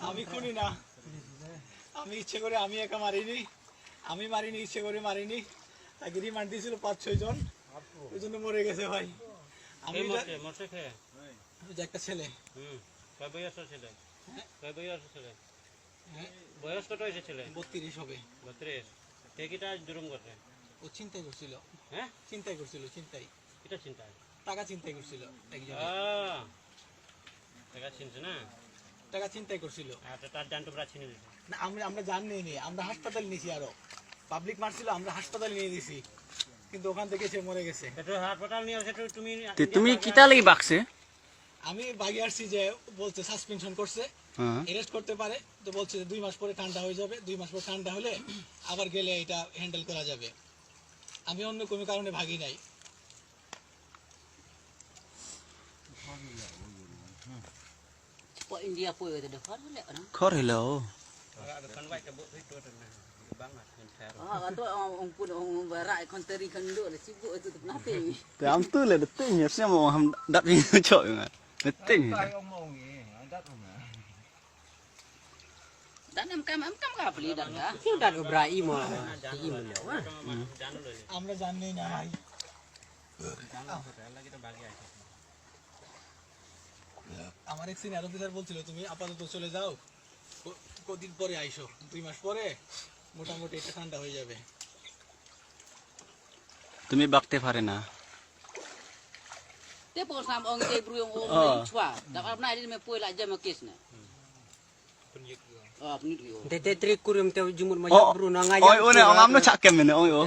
আমি খুনি না। আমি ইচ্ছে করে আমি একা মারিনি। আমি মারিনি ইচ্ছে করে মারিনি। তাকে রিমান্ড দিয়েছিল পাঁচ ছয় জন। ওই জন্য মরে গেছে ভাই। আমি এটা- একটা ছেলে। হ্যাঁ। বয়স কত হয়েছে ছেলে? বত্রিশ হবে। বত্রিশ। কে কিটা জুরুম করছে? ও চিন্তাই করছিল। হ্যাঁ? চিন্তাই করছিল চিন্তাই কিটা চিন্তা টাকা চিন্তাই করছিল একজন টাকা চিনছে না? টাকা চিন্তাই করছিল। তার জান টুকরা ছিনে দিছে না আমরা আমরা জানি নি আমরা হাসপাতাল নিয়েছি আরও। পাবলিক মারছিল আমরা হাসপাতালে নিয়ে দিছি কিন্তু ওখান থেকে সে মরে গেছে। হাসপাতাল নিয়ে আসে তুমি তুমি কিতা লাগি বাকছে আমি বাগে আসছি যে বলছে সাসপেনশন করছে। হ্যাঁ। অ্যারেস্ট করতে পারে তো বলছে যে দুই মাস পরে ঠান্ডা হয়ে যাবে। দুই মাস পরে ঠান্ডা হলে আবার গেলে এটা হ্যান্ডেল করা যাবে। আমি অন্য কোনো কারণে ভাগি নাই। ពួកឥណ្ឌាពួកទៅដល់គាត់ហ្នឹងខត់ហីឡូអាទៅអងពុនអងវរ៉ៃខនតេរីខនដូជីពួកទៅទៅណាទេតែអំទូលេទៅញ៉ាំស្ញាំហំដាក់វិញចុយមកទៅទិញដាក់នំកម្មអំកម្មកាប្លីដាក់ណាគឺដាក់អ៊ុប្រៃមកទីមកឡូអាំរ៉ាននេះណាហើយ আমার এক সিনিয়র অফিসার বলছিল তুমি আপাতত চলে যাও। কদিন পরে আইসো। দুই মাস পরে মোটামুটি একটা ঠান্ডা হয়ে যাবে। তুমি বাকতে পারে না। তে পোসাম অং তে ব্রুয়ং ও। ছুয়া। দা আপনা আইলে মে পয়লা জামে কেস না। না ওই ও।